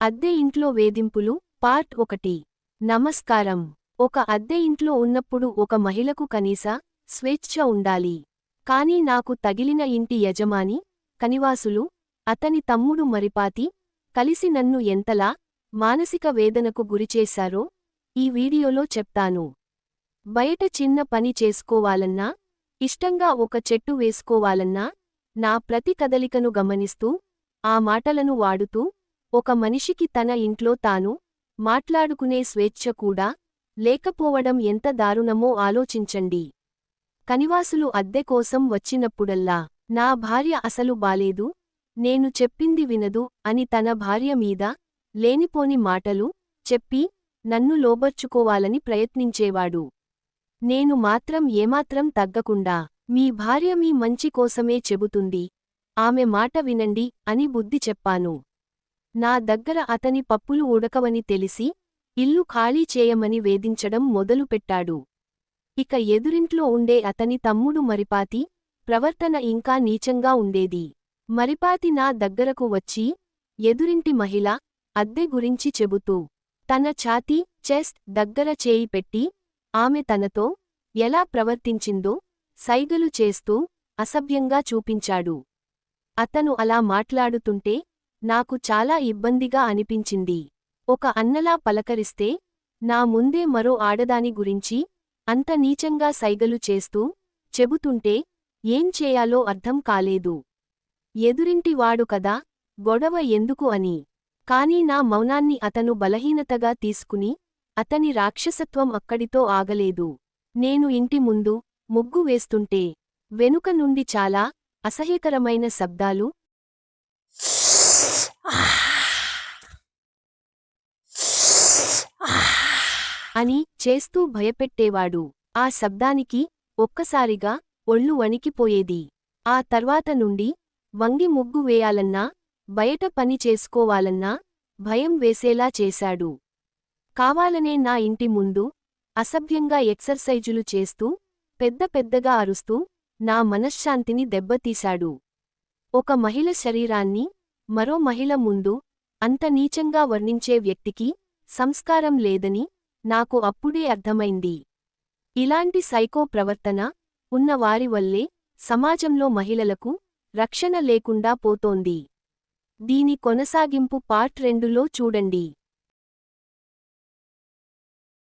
అద్దె ఇంట్లో వేధింపులు పార్ట్ ఒకటి. నమస్కారం. ఒక అద్దె ఇంట్లో ఉన్నప్పుడు ఒక మహిళకు కనీస స్వేచ్ఛ ఉండాలి. కాని నాకు తగిలిన ఇంటి యజమాని కనివాసులు అతని తమ్ముడు మరిపాతి కలిసి నన్ను ఎంతలా మానసిక వేదనకు గురిచేశారో ఈ వీడియోలో చెప్తాను. బయట చిన్న పని చేసుకోవాలన్నా ఇష్టంగా ఒక చెట్టు వేసుకోవాలన్నా నా ప్రతి కదలికను గమనిస్తూ ఆ మాటలను వాడుతూ ఒక మనిషికి తన ఇంట్లో తాను మాట్లాడుకునే స్వేచ్ఛ కూడా లేకపోవడం ఎంత దారుణమో ఆలోచించండి. కనివాసులు అద్దె కోసం వచ్చినప్పుడల్లా నా భార్య అసలు బాలేదు నేను చెప్పింది వినదు అని తన భార్య మీద లేనిపోని మాటలు చెప్పి నన్ను లోబర్చుకోవాలని ప్రయత్నించేవాడు. నేను మాత్రం ఏమాత్రం తగ్గకుండా మీ భార్య మీ మంచి కోసమే చెబుతుంది ఆమె మాట వినండి అని బుద్ధి చెప్పాను. నా దగ్గర అతని పప్పులు ఉడకవని తెలిసి ఇల్లు ఖాళీ చేయమని వేధించడం మొదలుపెట్టాడు. ఇక ఎదురింట్లో ఉండే అతని తమ్ముడు మరిపాతి ప్రవర్తన ఇంకా నీచంగా ఉండేది. మరిపాతి నా దగ్గరకు వచ్చి ఎదురింటి మహిళ అద్దె గురించి చెబుతూ తన ఛాతీ చెస్ట్ దగ్గర చేయి పెట్టి ఆమె తనతో ఎలా ప్రవర్తించిందో సైగలు చేస్తూ అసభ్యంగా చూపించాడు. అతను అలా మాట్లాడుతుంటే నాకు చాలా ఇబ్బందిగా అనిపించింది. ఒక అన్నలా పలకరిస్తే నా ముందే మరో ఆడదాని గురించి అంత నీచంగా సైగలు చేస్తూ చెబుతుంటే ఏం చేయాలో అర్థం కాలేదు. ఎదురింటివాడు కదా గొడవ ఎందుకు అని. కాని నా మౌనాన్ని అతను బలహీనతగా తీసుకుని అతని రాక్షసత్వం అక్కడితో ఆగలేదు. నేను ఇంటి ముందు ముగ్గు వేస్తుంటే వెనుక నుండి చాలా అసహ్యకరమైన శబ్దాలు అని చేస్తూ భయపెట్టేవాడు. ఆ శబ్దానికి ఒక్కసారిగా ఒళ్ళు వణికిపోయేది. ఆ తర్వాత నుండి వంగి ముగ్గు వేయాలన్నా బయట పని చేసుకోవాలన్నా భయం వేసేలా చేశాడు. కావాలనే నా ఇంటి ముందు అసభ్యంగా ఎక్సర్సైజులు చేస్తూ పెద్ద పెద్దగా అరుస్తూ నా మనశ్శాంతిని దెబ్బతీశాడు. ఒక మహిళ శరీరాన్ని మరో మహిళ ముందు అంత నీచంగా వర్ణించే వ్యక్తికి సంస్కారం లేదని నాకు అప్పుడే అర్థమైంది. ఇలాంటి సైకో ప్రవర్తన ఉన్న వారి వల్లే సమాజంలో మహిళలకు రక్షణ లేకుండా పోతోంది. దీని కొనసాగింపు పార్ట్ రెండులో చూడండి.